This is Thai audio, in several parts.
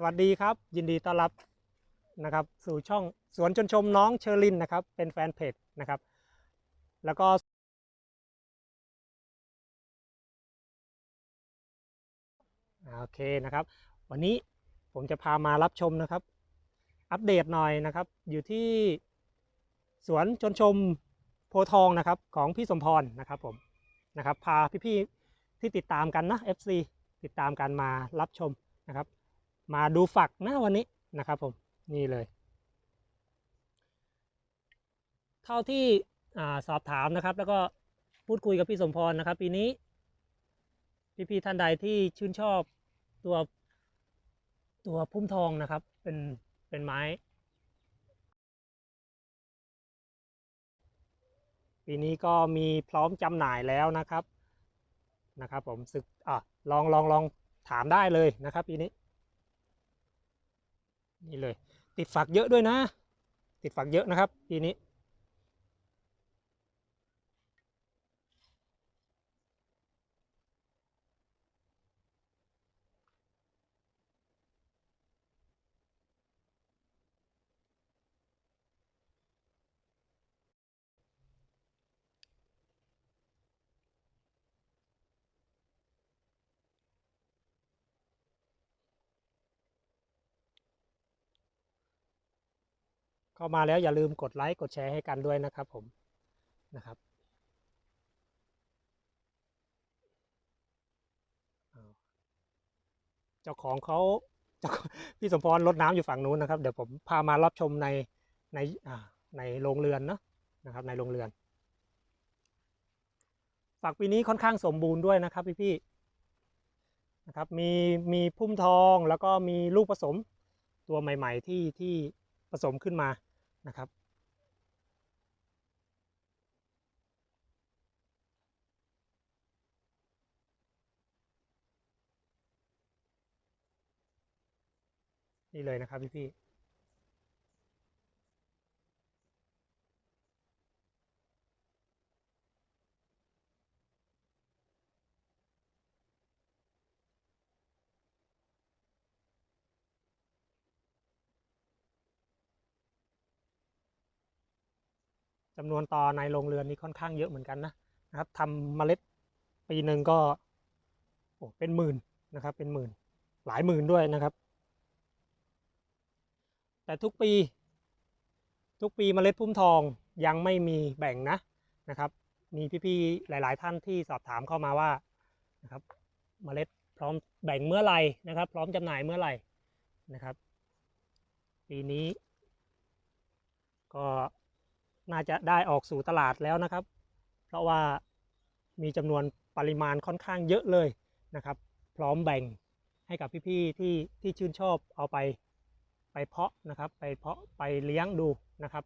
สวัสดีครับ ยินดีต้อนรับนะครับ สู่ช่องสวนชนชมน้องเชอรินนะครับ เป็นแฟนเพจนะครับ แล้วก็โอเคนะครับ วันนี้ผมจะพามารับชมนะครับ อัปเดตหน่อยนะครับ อยู่ที่สวนชนชมโพทองนะครับของพี่สมพรนะครับผมนะครับ พาพี่ๆที่ติดตามกันนะ FC ติดตามกันมารับชมนะครับ มาดูฝักนะวันนี้นะครับผมนี่เลย เท่าที่อสอบถามนะครับ แล้วก็พูดคุยกับพี่สมพรนะครับ ปีนี้ พี่ๆท่านใดที่ชื่นชอบตัวตัวพุ่มทองนะครับ เป็นเป็นไม้ ปีนี้ก็มีพร้อมจำหน่ายแล้วนะครับนะครับ ผมศึกอะลองลองลองถามได้เลยนะครับปีนี้ นี่เลย ติดฝักเยอะด้วยนะ ติดฝักเยอะนะครับปีนี้ เข้ามาแล้วอย่าลืมกดไลค์กดแชร์ให้กันด้วยนะครับผมนะครับเจ้าของเขาเพี่สมพรรดน้ำอยู่ฝั่งนู้นนะครับเดี๋ยวผมพามารับชมในในในโรงเรือนเนาะนะครับในโรงเรือนฝักปีนี้ค่อนข้างสมบูรณ์ด้วยนะครับพี่ๆนะครับมีมีพุ่มทองแล้วก็มีลูกผสมตัวใหม่ ๆ ที่ที่ผสมขึ้นมา นะครับ นี่เลยนะครับพี่พี่ จำนวนต่อในโรงเรือนนี้ค่อนข้างเยอะเหมือนกันนะนะครับทำเมล็ดปีหนึ่งก็โอ้เป็นหมื่นนะครับ เป็นหมื่นหลายหมื่นด้วยนะครับ แต่ทุกปี ทุกปีเมล็ดพุ่มทองยังไม่มีแบ่งนะนะครับ มีพี่ๆหลาย ๆ ท่านที่สอบถามเข้ามาว่านะครับ เมล็ดพร้อมแบ่งเมื่อไหร่นะครับ พร้อมจำหน่ายเมื่อไหร่นะครับ ปีนี้ ก็ น่าจะได้ออกสู่ตลาดแล้วนะครับ เพราะว่ามีจำนวนปริมาณค่อนข้างเยอะเลยนะครับ พร้อมแบ่งให้กับพี่ๆที่ที่ชื่นชอบเอาไปไปเพาะนะครับ ไปเพาะไปเลี้ยงดูนะครับ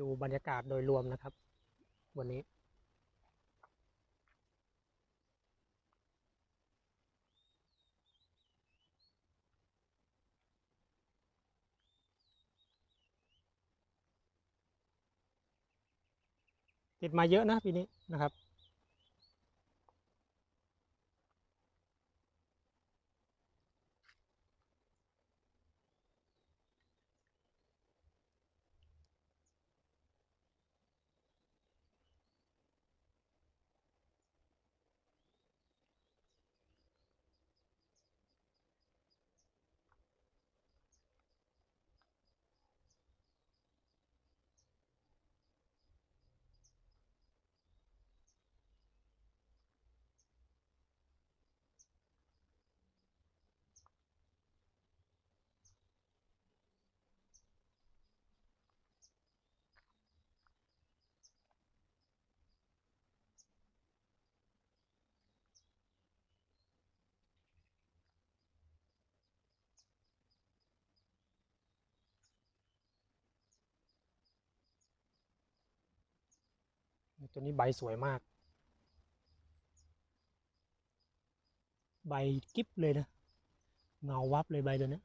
ดูบรรยากาศโดยรวมนะครับ วันนี้ ติดมาเยอะนะปีนี้นะครับ ตัวนี้ใบสวยมาก ใบกิ๊บเลยนะ เงาวับเลยใบตัวนี้